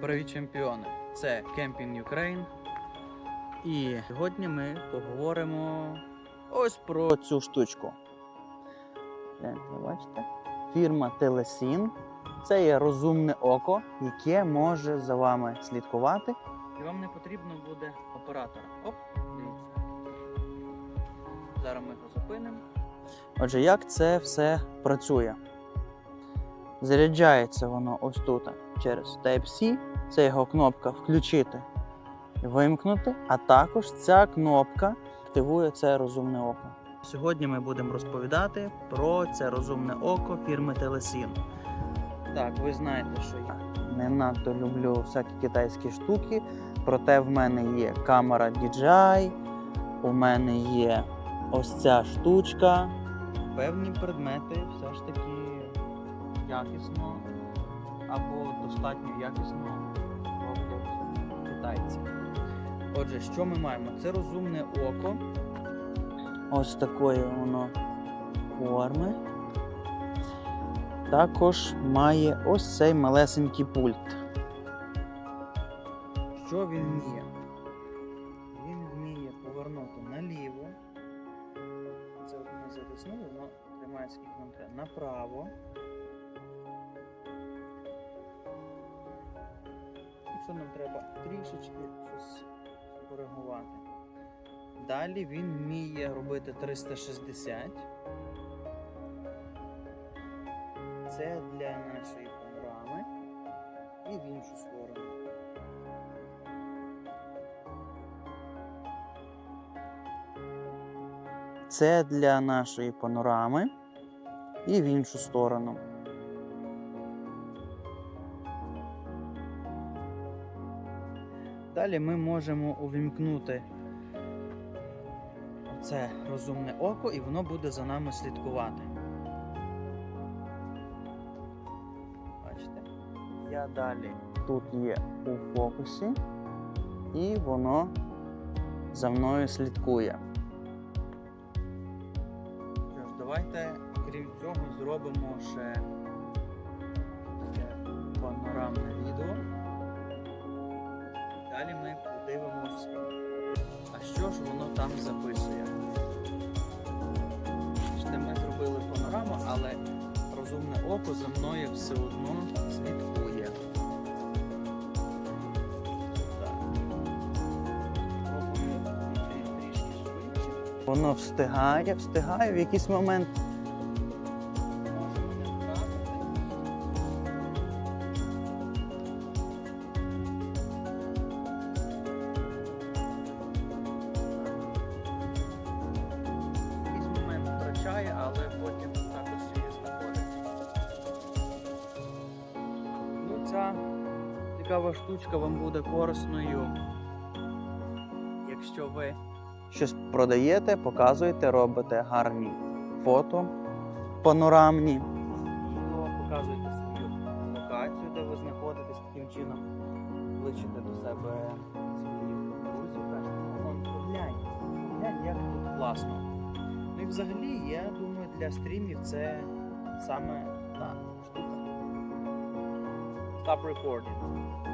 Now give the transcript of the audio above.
Привіт, чемпіони! Це Camping Ukraine. І сьогодні ми поговоримо ось про цю штучку. Гляньте, бачите? Фірма Телесін. Це є розумне око, яке може за вами слідкувати. І вам не потрібно буде оператора. Оп, дивіться. Зараз ми його зупинимо. Отже, як це все працює? Заряджається воно ось тут через Type-C. Це його кнопка включити і вимкнути, а також ця кнопка активує це розумне око. Сьогодні ми будемо розповідати про це розумне око фірми Telesin. Так, ви знаєте, що я не надто люблю всякі китайські штуки, проте в мене є камера DJI, у мене є ось ця штучка. Певні предмети все ж таки якісно або достатньо якісно роблять китайці. Отже, що ми маємо? Це розумне око. Ось такої воно форми. Також має ось цей малесенький пульт. Що він вміє? Він вміє повернути наліво. Це от ми затиснули, воно тримає скільки нам треба. Направо. Якщо нам треба трішечки щось коригувати. Далі він вміє робити 360. Це для нашої панорами і в іншу сторону. Це для нашої панорами і в іншу сторону. Далі ми можемо увімкнути це розумне око, і воно буде за нами слідкувати. Бачите? Я далі тут є у фокусі, і воно за мною слідкує. Що ж, давайте, крім цього, зробимо ще таке панорамне відео. Далі ми подивимось, а що ж воно там записує. Ми зробили панораму, але розумне око за мною все одно слідкує. Воно встигає, встигає в якийсь момент. Втрачає, але потім також її знаходить. Ну, ця цікава штучка вам буде корисною, якщо ви щось продаєте, показуєте, робите гарні фото панорамні. То показуєте свою локацію, де ви знаходитесь таким чином, кличете до себе своїх друзів, кажете, «Ну, як тут класно. І взагалі, я думаю, для стрімів це саме та штука. Stop recording.